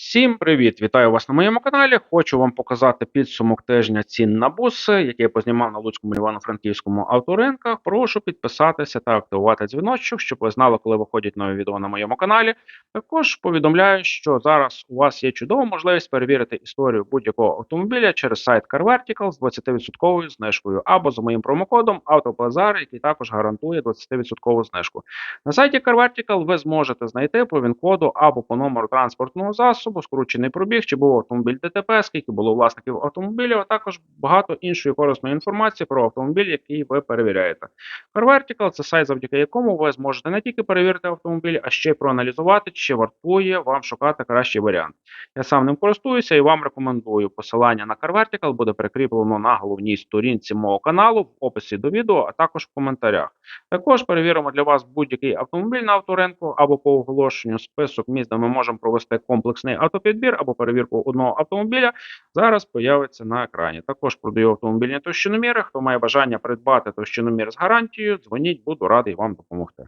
Всім привіт! Вітаю вас на моєму каналі. Хочу вам показати підсумок тижня цін на буси, який я познімав на Луцькому Івано-Франківському авторинках. Прошу підписатися та активувати дзвіночок, щоб ви знали, коли виходять нові відео на моєму каналі. Також повідомляю, що зараз у вас є чудова можливість перевірити історію будь-якого автомобіля через сайт CarVertical з 20% знижкою або за моїм промокодом AutoBazar, який також гарантує 20% знижку. На сайті CarVertical ви зможете знайти по він-коду або по номеру транспортного засобу, скручений пробіг, чи був автомобіль ДТП, скільки було власників автомобілів, а також багато іншої корисної інформації про автомобіль, який ви перевіряєте. CarVertical – це сайт, завдяки якому ви зможете не тільки перевірити автомобіль, а ще й проаналізувати, чи вартує вам шукати кращий варіант. Я сам ним користуюся і вам рекомендую. Посилання на CarVertical буде прикріплено на головній сторінці мого каналу в описі до відео, а також в коментарях. Також перевіримо для вас будь-який автомобіль на авторинку або по оголошенню список міст, де ми можемо провести комплексний автопідбір або перевірку одного автомобіля. Зараз появиться на екрані. Також продаю автомобільні товщиноміри. Хто має бажання придбати товщиномір з гарантією, дзвоніть, буду радий вам допомогти.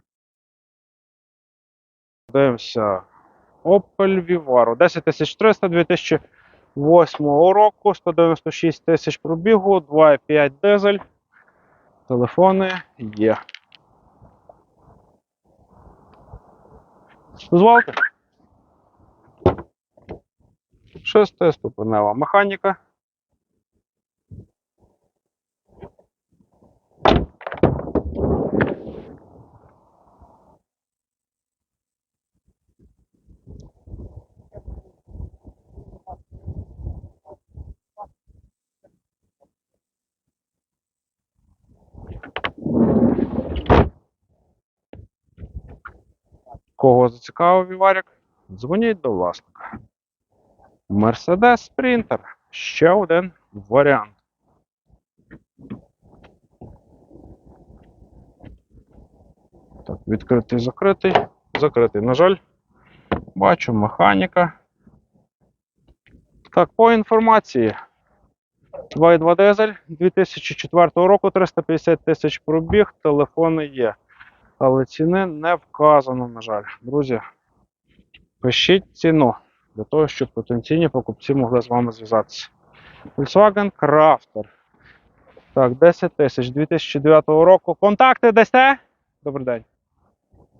Дивимося. Opel Vivaro 10300 2008 року, 196 тисяч пробігу, 2,5 дизель. Телефони є. Дозвольте. Шестиступенева механіка. Кого зацікавив Віварік? Дзвоніть до власника. Mercedes Sprinter. Ще один варіант. Так, відкритий, закритий. Закритий, на жаль. Бачу, механіка. Так, по інформації. 2.2 дизель 2004 року 350 тисяч пробіг, телефони є. Але ціни не вказано, на жаль. Друзі, пишіть ціну для того, щоб потенційні покупці могли з вами зв'язатися. Volkswagen Crafter. Так, 10 тисяч 2009 року. Контакти дасте? Добрий день.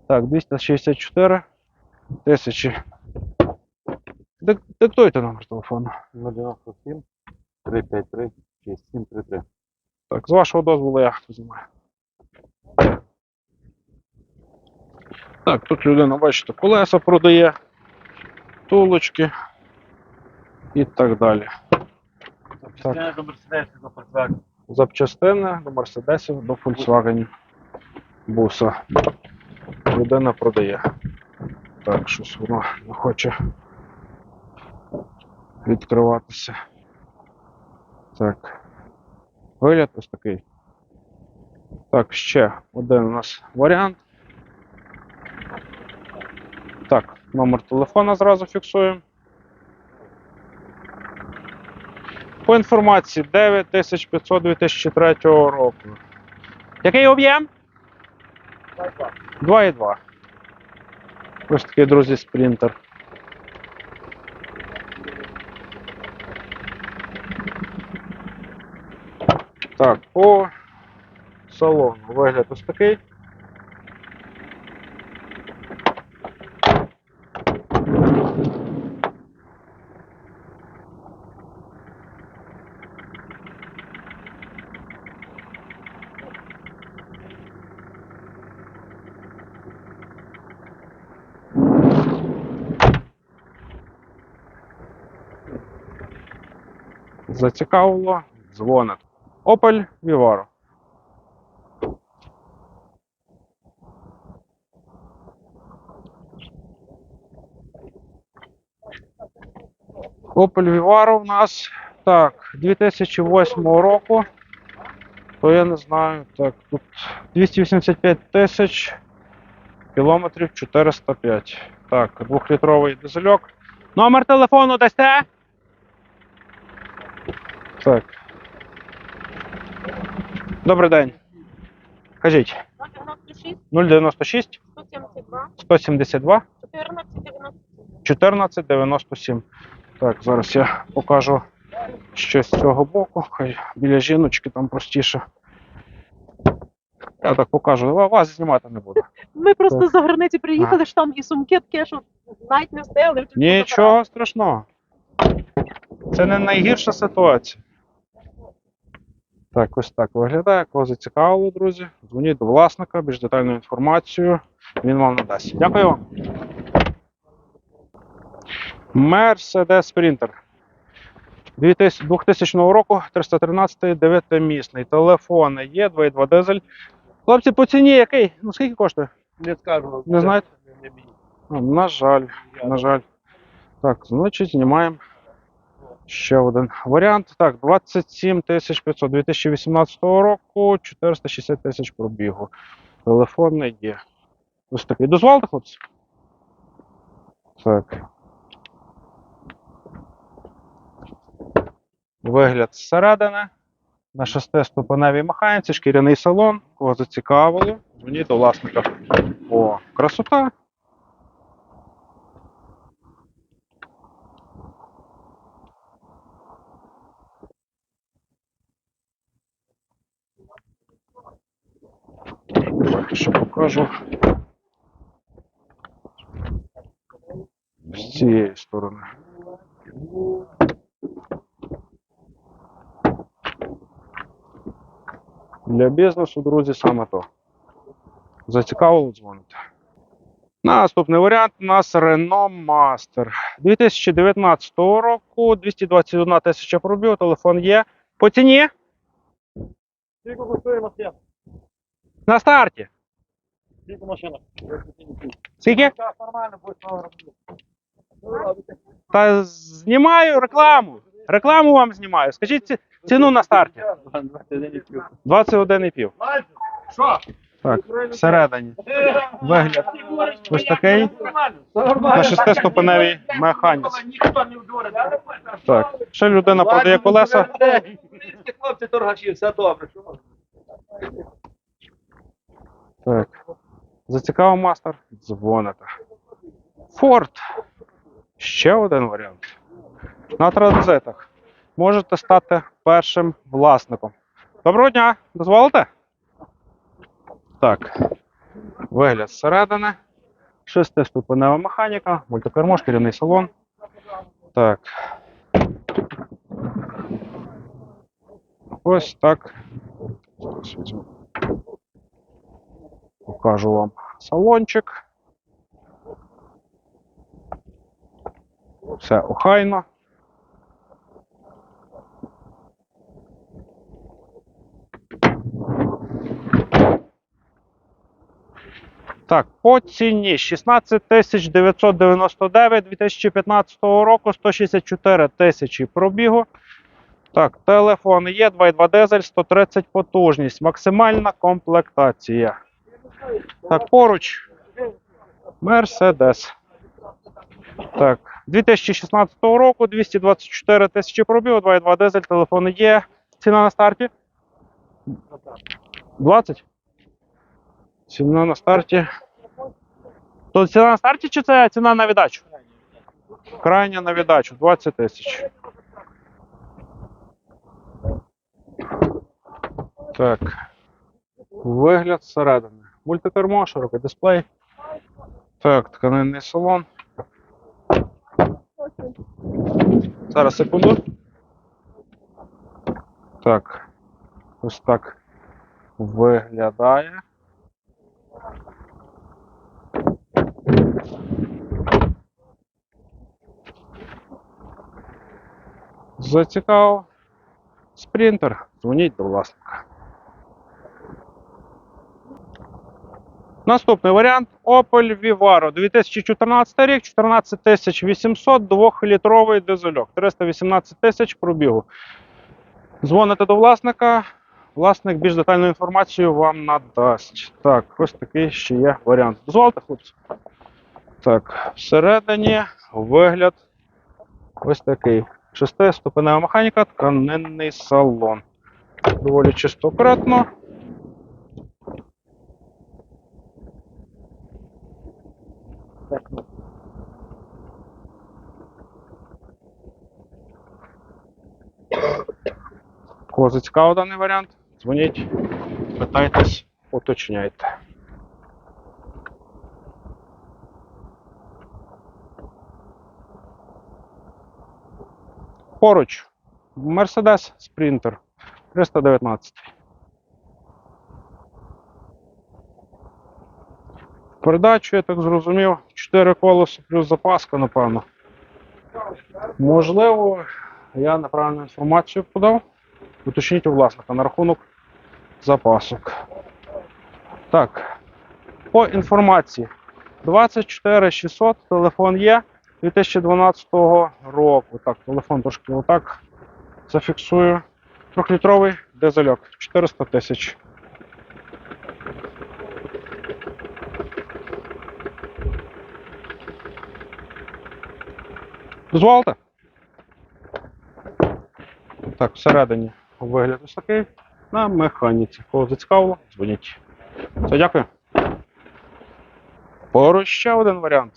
Так, 264 тисячі. Дик- Диктуйте номер телефону. 097 353 6733. Так, з вашого дозволу я знімаю. Так, тут людина, бачите, колеса продає, тулочки і так далі. Запчастини до Мерседесів до Volkswagen. Запчастини до Мерседесів, до Volkswagen буса. Людина продає. Так, щось воно не хоче відкриватися. Так. Вигляд ось такий. Так, ще один у нас варіант. Так, номер телефона зразу фіксуємо. По інформації 9500 2003 року. Який об'єм? 2,2. Ось такий, друзі, спринтер. Так, по салону вигляд ось такий. Зацікавило, дзвонить. Opel Vivaro. Opel Vivaro у нас так, 2008 року. То я не знаю, так, тут 285 тисяч, кілометрів 405. Так, двохлітровий дизельок. Номер телефону дасте? Так. Добрий день. Кажіть. 096 096 172 172 1497. Так, зараз я покажу щось з цього боку. Хай біля жіночки там простіше. Я так покажу. Вас знімати не буду. Ми просто Так. за границі приїхали, що там і сумки таке, що навіть не встигли. Нічого страшного. Це не найгірша ситуація. Так, ось так виглядає. Кого зацікавило, друзі. Дзвоніть до власника, більш детальну інформацію він вам надасть. Дякую вам. Mercedes Sprinter. 2000 2000 року, 313 9-місний. Телефон є, 2.2 дизель. Хлопці, по ціні який? Ну скільки коштує? Не скажу. Не знаєте? На жаль, на жаль. Так, значить, знімаємо ще один варіант. Так, 27 500 2018 року, 460 тисяч пробігу. Телефон не є. Ось такий. Дозволите, хлопці? Так. Вигляд зсередини. На шестиступеневій механіці, шкіряний салон. Кого зацікавило, дзвоніть до власника. О, красота. Давайте ще покажу. З цієї сторони. Для бізнесу, друзі, саме то. Зацікавило дзвоните. Наступний варіант у нас Renault Master. 2019 року, 221 тисяча пробів, телефон є. По ціні Скільки коштує машина? На старті. Скільки машина? Скільки? Нормально. Та знімаю рекламу. Рекламу вам знімаю. Скажіть ціну на старті. 21,5. Що? Так, всередині. Вигляд ось такий. На шестиступеневій механіці. Так, ще людина продає колеса. Хлопці торгаші, все добре. Так. Зацікавив мастер? Дзвоните. Форд. Ще один варіант. На транзитах. Можете стати першим власником. Доброго дня! Дозволите? Так. Вигляд зсередини. Шестиступенева механіка, мультикермо, шкіряний салон. Так. Ось так. Покажу вам салончик. Все охайно. Так, по ціні 16 999 2015 року 164 тисячі пробігу. Так, телефон є, 2.2 дизель, 130 потужність, максимальна комплектація. Так, поруч. Мерседес. Так, 2016 року 224 тисячі пробігу, 2.2 дизель, телефон є. Ціна на старті? 20? Ціна на старті. То ціна на старті чи це ціна на віддачу? Крайня на віддачу 20 тисяч. Так. Вигляд зсередини. Мультикермо, широкий дисплей. Так, тканинний салон. Зараз секунду. Так. Ось так виглядає. Зацікавив. Спринтер. Дзвоніть до власника. Наступний варіант Opel Vivaro 2014 рік, 14 800, 2-літровий дизельок, 318 тисяч пробігу. Дзвоните до власника, власник більш детальну інформацію вам надасть. Так, ось такий ще є варіант. Дозвольте, хлопці. Так, всередині вигляд ось такий. Шестиступенева механіка, тканинний салон. Доволі чистократно. пекнув. Кого зацікавив даний варіант? Дзвоніть, питайтесь, уточняйте. Поруч Мерседес Спринтер 319. Передачу, я так зрозумів, 4 колеса плюс запаска, напевно. Можливо, я неправильну інформацію подав. Уточніть у власника на рахунок запасок. Так, по інформації. 24 600, телефон є 2012 року. Так, телефон трошки отак зафіксую. Трьохлітровий дизельок 400 тисяч. Дозволите? Так, всередині вигляд ось такий. На механіці. Кого зацікавило, дзвоніть. Все, дякую. Поруч ще один варіант.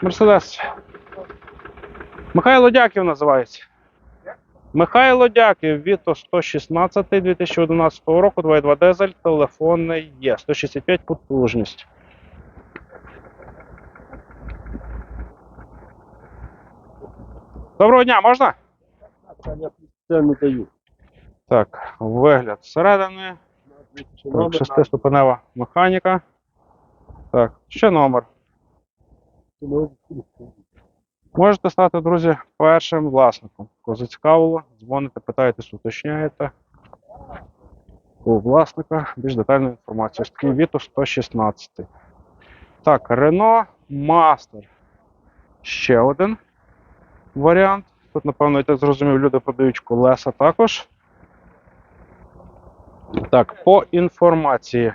Мерседес. Михайло Дяків називається. Михайло Дяків Віто 116 2011 року, 2.2 дизель, телефонний є. 165 потужність. Доброго дня, можна? Так, вигляд зсередини. Так, шестиступенева механіка. Так, ще номер. Можете стати, друзі, першим власником. Кого зацікавило, дзвоните, питаєтесь, уточняєте. У власника більш детальну інформацію. Ось такий Віто 116. Так, Renault Master. Ще один варіант. Тут, напевно, я так зрозумів, люди продають колеса також. Так, по інформації.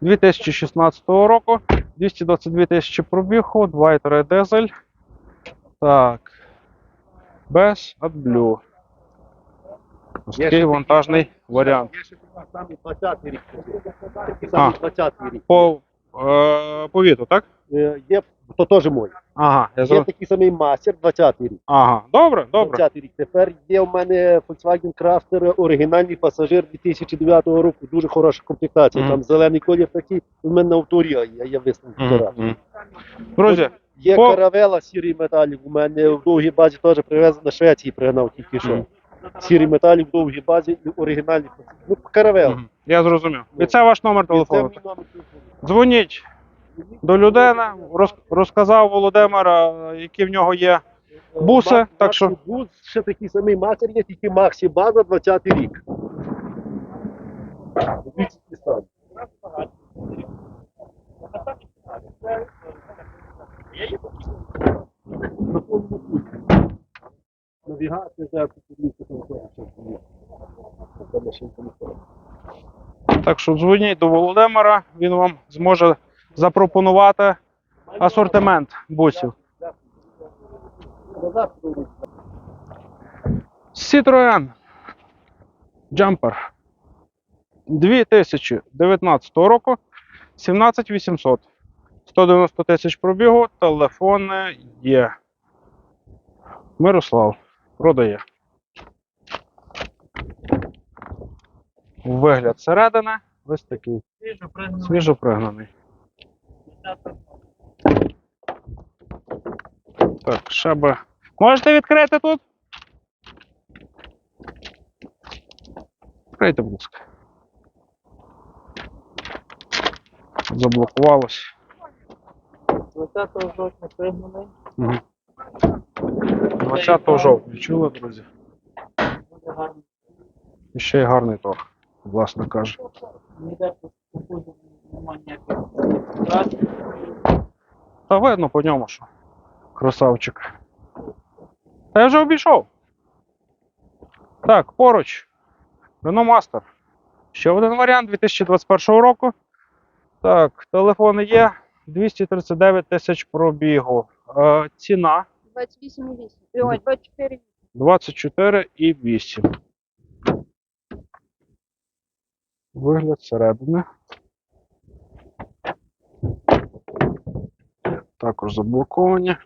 2016 року 222 тисячі пробігу, 2,3 дизель. Так. Без AdBlue. Ось такий вантажний варіант. Є ще 20-й рік. Такий А. 20-й рік. По, е, по віту, так? Е, Є, то теж мой. Ага, я Є зрозумів. такий самий мастер 20-й рік. Ага, добре, добре. 20-й рік. Тепер є в мене Volkswagen Crafter, оригінальний пасажир 2009 року. Дуже хороша комплектація. Мгм. Там зелений колір такий. У мене на авторі, я є висновку Мгм, вчора. мгм. Друзі, Є По- каравела, сірий металік. У мене в довгій базі теж привезли на Швеції, пригнав тільки що. Мгм. Сірий металік в довгій базі і оригінальний. Ну, каравел. мгм, я зрозумів. І це ваш номер телефону. Дзвоніть до людини, роз, розказав Володимира, які в нього є буси, так що- Бус, ще такий самий мастер є, тільки Максі База 20 рік. Дивіться, ці стан. На повному пульті. Навігація, зараз подивіться, там теж щось є. Машинка не. Так що дзвоніть до Володимира, він вам зможе запропонувати асортимент бусів. Citroen Jumper 2019 року 17800. 190 тисяч пробігу, телефони є. Мирослав продає. Вигляд середини ось такий. Свіжо пригнаний. Так, би. Можете відкрити тут? Відкрийте, будь ласка. Заблокувалось. 20 жовтня пригнаний. Угу. 20 жовтня. Чули, друзі? І ще й гарний торг, власне каже. Ніде походу немає ніяких втрат. Та видно по ньому, що красавчик. Та я вже обійшов. Так, поруч. Renault Master. Ще один варіант 2021 року. Так, телефони є. 239 тисяч пробігу. Е, ціна 28,8. Ой, 24. 24,8. Вигляд середини. Також заблоковані.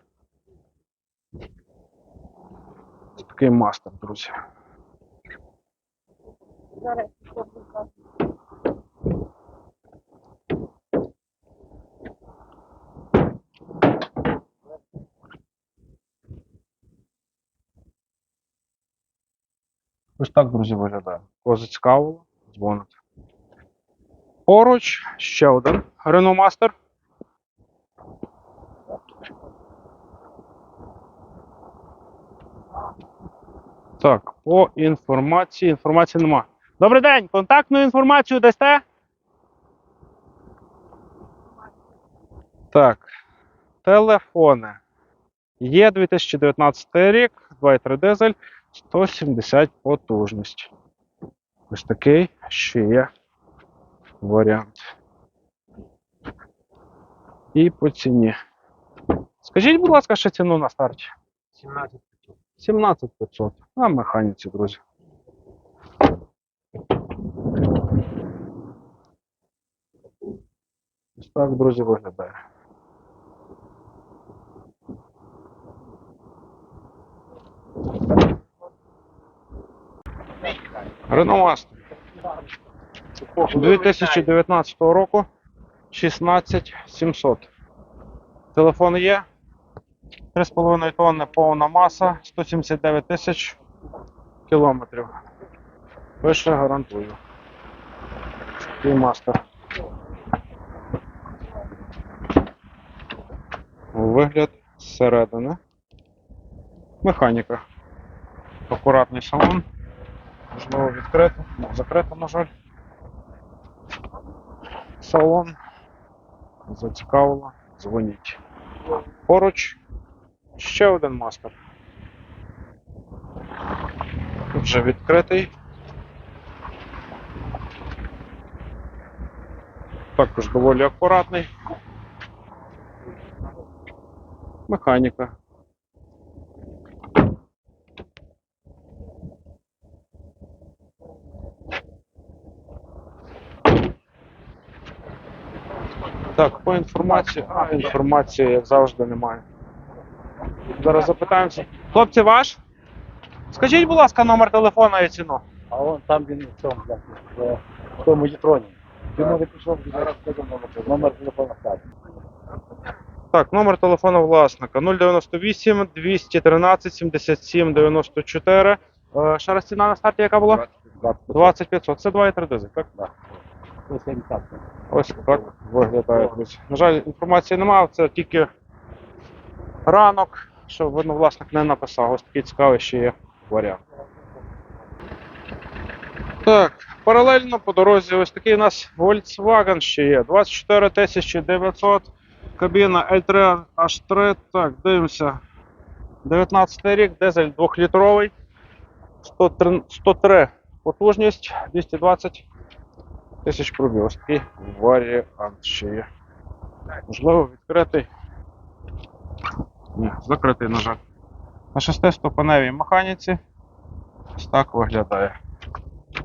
Ось Такий мастер, друзі. Зараз. Ось так, друзі, виглядає. Кого зацікавило, дзвоните. Поруч ще один Renault Master. Так, по інформації. Інформації нема. Добрий день! Контактну інформацію дасте? Так. Телефони. Є 2019 рік, 2,3 дизель, 170 потужність. Ось такий ще є варіант. І по ціні. Скажіть, будь ласка, ще ціну на старті. 17 17500. На механіці, друзі. Ось так, друзі, виглядає. Renault Master. 2019 року 16700. Телефон є. 3,5 тонни повна маса, 179 тисяч кілометрів. Пише гарантую. Мастер. Вигляд зсередини. Механіка. Акуратний салон. Можливо відкрито, закрито, на жаль. Салон. Зацікавило. Дзвоніть. Поруч ще один мастер. Тут Вже відкритий. Також доволі акуратний. Механіка. Так, по інформації. А, інформації, як завжди, немає. Зараз запитаємося. Хлопці, ваш? Скажіть, будь ласка, номер телефона і ціну. А вон там він в цьому, як, в, в тому єтроні. Він може пішов, зараз номер, номер телефона скаже. Так, номер телефона власника 098 213 77 94. Е, Ще раз ціна на старті, яка була? 2500. Це 2,3 дизель, так? Так. 170. Ось так виглядає. На жаль, інформації немає, це тільки ранок, що видно, власник не написав. Ось такий цікавий ще є варіант. Так, паралельно по дорозі ось такий у нас Volkswagen ще є. 24 900, кабіна L3 H3. Так, дивимося. 19 рік, дизель 2-літровий. 103, 103 потужність, 220 тисяч пробіг. Ось такий варіант ще є. Можливо, відкритий. Ні, закритий, на жаль. На шестиступеневій механіці. Ось так виглядає.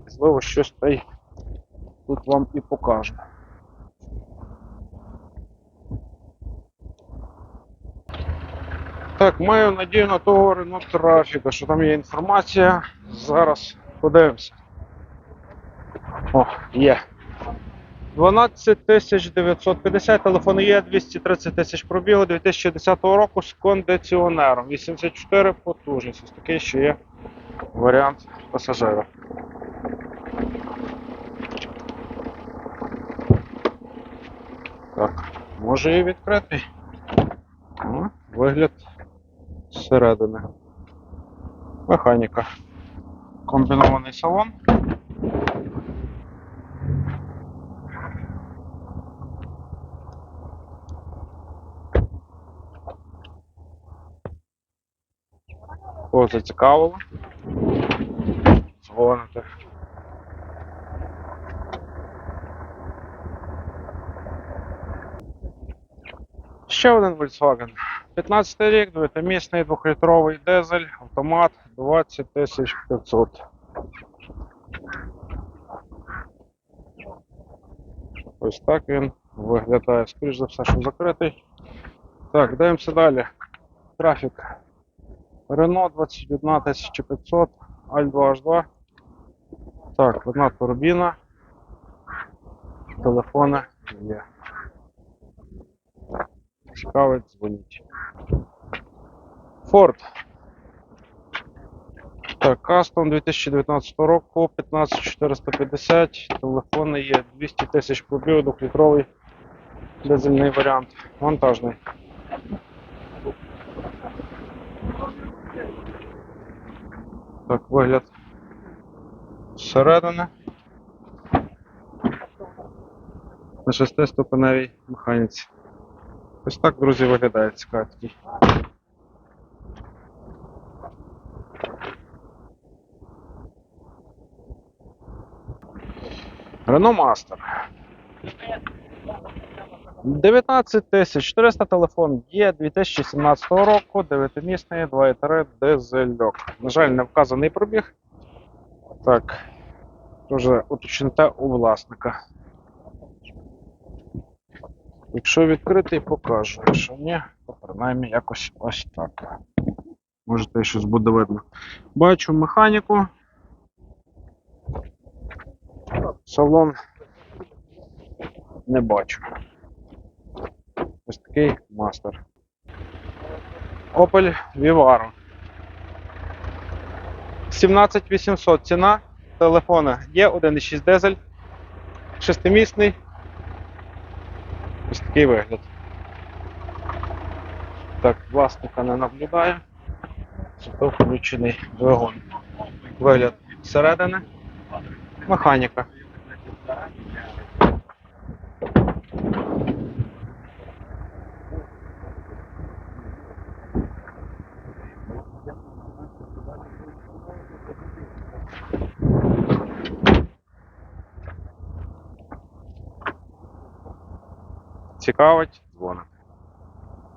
Можливо, щось та й тут вам і покажу. Так, маю надію на того Renault трафіка, що там є інформація. Зараз подивимося. О, є. 12 950, телефон є, 230 тисяч пробігу 2010 року з кондиціонером. 84 потужність. Ось такий ще є варіант пасажира. Так, може і відкритий. О, вигляд зсередини. Механіка. Комбінований салон. Кого зацікавило? Дзвоните. Ще один Volkswagen. 15 рік, 9-місний, 2-літровий дизель, автомат 20 500. Ось так він виглядає. Скоріш за все, що закритий. Так, дивимося далі. Трафік. Renault 21 500, Аль 2H2. Так, одна турбіна. Телефони є. Цікавить, дзвоніть. Ford. Так, кастом 2019 року, 15450. Телефони є 200 тисяч пробігу, двохлітровий дизельний варіант. Вантажний. Так, вигляд Шарадана На шестиступеневій механіці. Ось так, друзі, виглядає цікаво. Рено Мастер. 19400 телефон є 2017 року, 9-місний 2,3 дизельок. На жаль, не вказаний пробіг. Так, дуже уточнете у власника. Якщо відкритий, покажу. Якщо ні, то принаймні якось ось так. Можете щось буде видно. Бачу механіку. Салон не бачу. Ось такий мастер. Opel Vivaro. 17800 ціна. Телефона є 1,6 дизель. Шестимісний. Ось такий вигляд. Так, власника не наблюдаю. Зато включений двигун. Вигляд зсередини. Механіка. Цікавить.